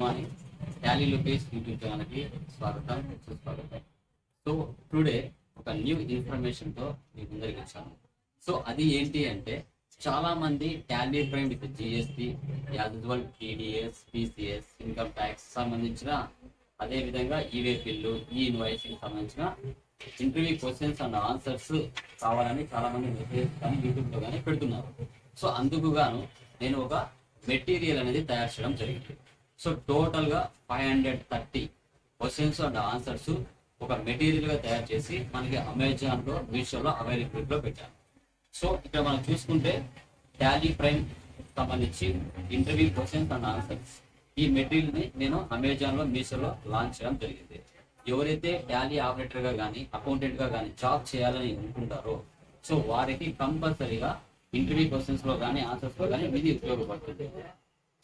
Morning Tally Lokesh YouTube ఛానల్కి స్వాగతం సుస్వాగతం. సో టుడే ఒక న్యూ ఇన్ఫర్మేషన్తో మీ ముందరికి వచ్చాను సో అది ఏంటి అంటే చాలా మంది Tally Prime with GST usual TDS TCS income tax సంబంధించిన అదేవిధంగా ఈవే బిల్లు ఈ ఇన్వాయిస్కి సంబంధించిన ఇంటర్వ్యూ క్వశ్చన్స్ అండ్ ఆన్సర్స్ కావాలని చాలా మంది మెసేజ్ కానీ యూట్యూబ్లో కానీ పెడుతున్నారు. సో అందుకు గాను నేను ఒక మెటీరియల్ అనేది తయారు చేయడం జరిగింది. సో టోటల్గా five hundred thirty questions and answers ఒక మెటీరియల్గా తయారు చేసి మనకి అమెజాన్లో మీషోలో అవైలబిలిటీలో పెట్టాను సో ఇక్కడ మనం చూసుకుంటే టాలీ ప్రైమ్ సంబంధించి ఇంటర్వ్యూ క్వశ్చన్స్ అండ్ ఆన్సర్స్. ఈ మెటీరియల్ని నేను అమెజాన్లో మీషోలో లాంచ్ చేయడం జరిగింది. ఎవరైతే టాలీ ఆపరేటర్గా కానీ అకౌంటెంట్గా కానీ జాబ్ చేయాలని అనుకుంటారో సో వారికి కంపల్సరీగా ఇంటర్వ్యూ క్వశ్చన్స్లో కానీ ఆన్సర్స్లో కానీ ఇది ఉపయోగపడుతుంది.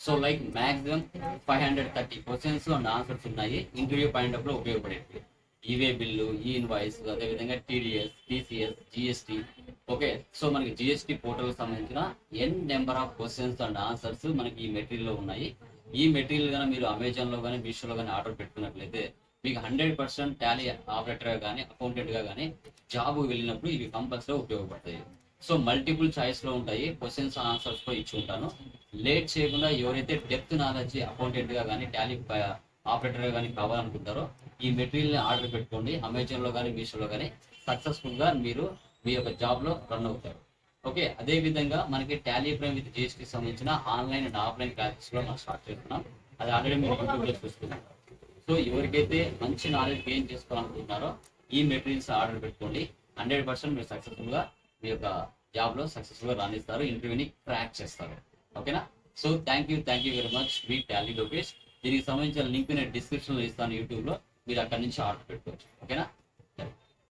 So like maximum five hundred thirty questions and answers ఉన్నాయి. ఇంటర్వ్యూ పాయింట్ ఆఫ్లో ఉపయోగపడేవి e way bill e invoice అదేవిధంగా TDS TCS GST okay so మనకి జిఎస్టీ పోర్టల్ సంబంధించిన n number of questions and answers మనకి ఈ మెటీరియల్లో ఉన్నాయి. ఈ మెటీరియల్ కానీ మీరు అమెజాన్లో కానీ మీషోలో కానీ ఆర్డర్ పెట్టుకున్నట్లయితే మీకు హండ్రెడ్ పర్సెంట్ టాలీ ఆపరేటర్గా కానీ అకౌంటెంట్గా కానీ జాబ్ వెళ్ళినప్పుడు ఇవి కంపల్సరీ ఉపయోగపడతాయి. సో మల్టిపుల్ చాయిస్లో ఉంటాయి. క్వశ్చన్స్ ఆన్సర్స్ కూడా ఇచ్చి ఉంటాను. లేట్ చేయకుండా ఎవరైతే డెప్త్ నాలెడ్జ్ అకౌంటెంట్గా కానీ టాలీ ఆపరేటర్గా కానీ కావాలనుకుంటారో ఈ మెటీరియల్ని ఆర్డర్ పెట్టుకోండి. అమెజాన్లో కానీ మీషోలో కానీ సక్సెస్ఫుల్గా మీరు మీ యొక్క జాబ్లో రన్ అవుతారు. ఓకే అదే విధంగా మనకి టాలీ ప్రైమ్ విత్ జిఎస్టీ సంబంధించిన ఆన్లైన్ అండ్ ఆఫ్లైన్ క్లాసెస్లో మనం స్టార్ట్ చేస్తున్నాం. అది ఆల్రెడీ మీరు యూట్యూబ్లో సో ఎవరికైతే మంచి నాలెడ్జ్ గెయిన్ చేసుకోవాలనుకుంటున్నారో ఈ మెటీరియల్స్ ఆర్డర్ పెట్టుకోండి. హండ్రెడ్ పర్సెంట్ మీరు సక్సెస్ఫుల్గా మీ యొక్క జాబ్లో సక్సెస్ఫుల్గా రాణిస్తారు ఇంటర్వ్యూని క్రాక్ చేస్తారు. ఓకేనా so thank you thank you very much me Tally Lokesh. దీనికి సంబంధించిన లింక్ నేను డిస్క్రిప్షన్లో ఇస్తాను యూట్యూబ్లో. మీరు అక్కడి నుంచి ఆర్డర్ పెట్టుకోవచ్చు. ఓకేనా